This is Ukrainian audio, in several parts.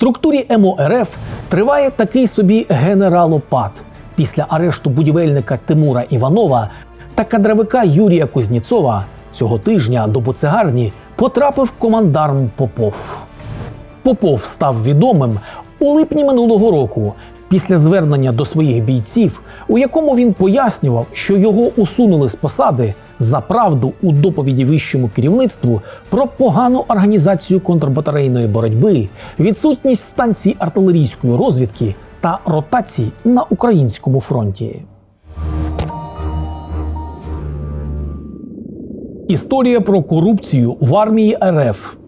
структурі МОРФ триває такий собі генералопад після арешту будівельника Тимура Іванова та кадровика Юрія Кузніцова. Цього тижня до буцегарні потрапив командарм Попов. Попов став відомим у липні минулого року після звернення до своїх бійців, у якому він пояснював, що його усунули з посади за правду у доповіді вищому керівництву про погану організацію контрбатарейної боротьби, відсутність станцій артилерійської розвідки та ротацій на українському фронті. Історія про корупцію в армії РФ.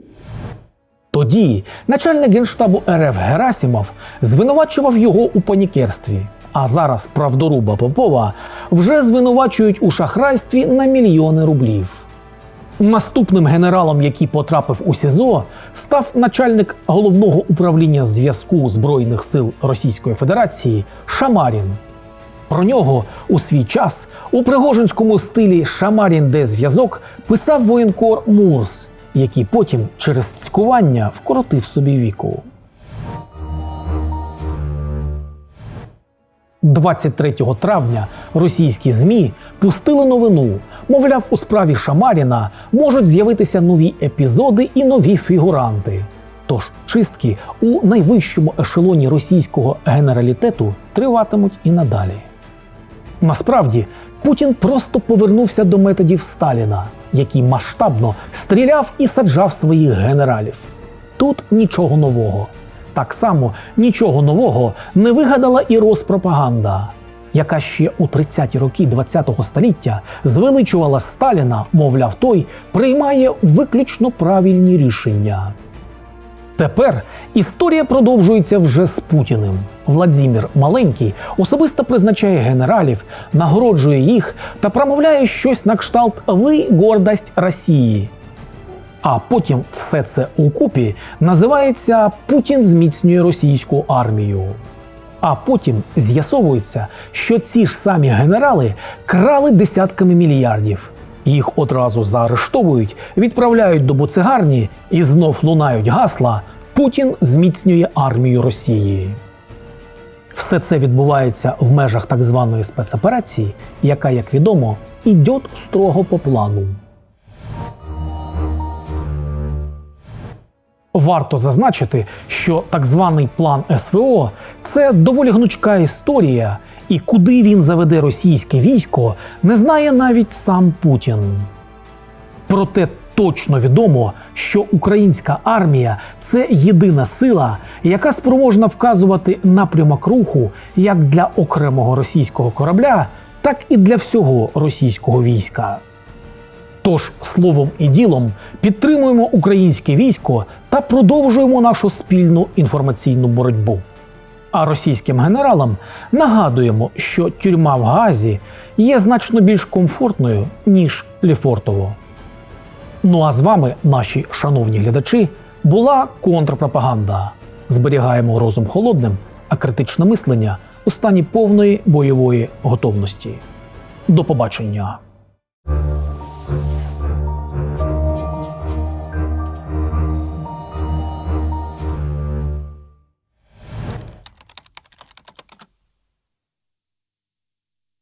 Тоді начальник генштабу РФ Герасімов звинувачував його у панікерстві. А зараз правдоруба Попова вже звинувачують у шахрайстві на мільйони рублів. Наступним генералом, який потрапив у СІЗО, став начальник головного управління зв'язку Збройних сил Російської Федерації Шамарін. Про нього у свій час у пригожинському стилі Шамарін де зв'язок писав воєнкор Мурс, який потім через цькування вкоротив собі віку. 23 травня російські ЗМІ пустили новину. Мовляв, у справі Шамаріна можуть з'явитися нові епізоди і нові фігуранти. Тож чистки у найвищому ешелоні російського генералітету триватимуть і надалі. Насправді Путін просто повернувся до методів Сталіна, який масштабно стріляв і саджав своїх генералів. Тут нічого нового. Так само нічого нового не вигадала і Роспропаганда, яка ще у 30-ті роки ХХ століття звеличувала Сталіна, мовляв, той приймає виключно правильні рішення. Тепер історія продовжується вже з Путіним. Владзімір Маленький особисто призначає генералів, нагороджує їх та промовляє щось на кшталт Ви гордость Росії. А потім все це укупі називається Путін зміцнює російську армію. А потім з'ясовується, що ці ж самі генерали крали десятками мільярдів. Їх одразу заарештовують, відправляють до буцегарні і знов лунають гасла Путін зміцнює армію Росії. Все це відбувається в межах так званої спецоперації, яка, як відомо, йде строго по плану. Варто зазначити, що так званий план СВО це доволі гнучка історія, і куди він заведе російське військо, не знає навіть сам Путін. Проте точно відомо, що українська армія це єдина сила, яка спроможна вказувати напрямок руху як для окремого російського корабля, так і для всього російського війська. Тож словом і ділом підтримуємо українське військо та продовжуємо нашу спільну інформаційну боротьбу. А російським генералам нагадуємо, що тюрма в Газі є значно більш комфортною, ніж Ліфортово. Ну а з вами, наші шановні глядачі, була контрпропаганда. Зберігаємо розум холодним, а критичне мислення у стані повної бойової готовності. До побачення!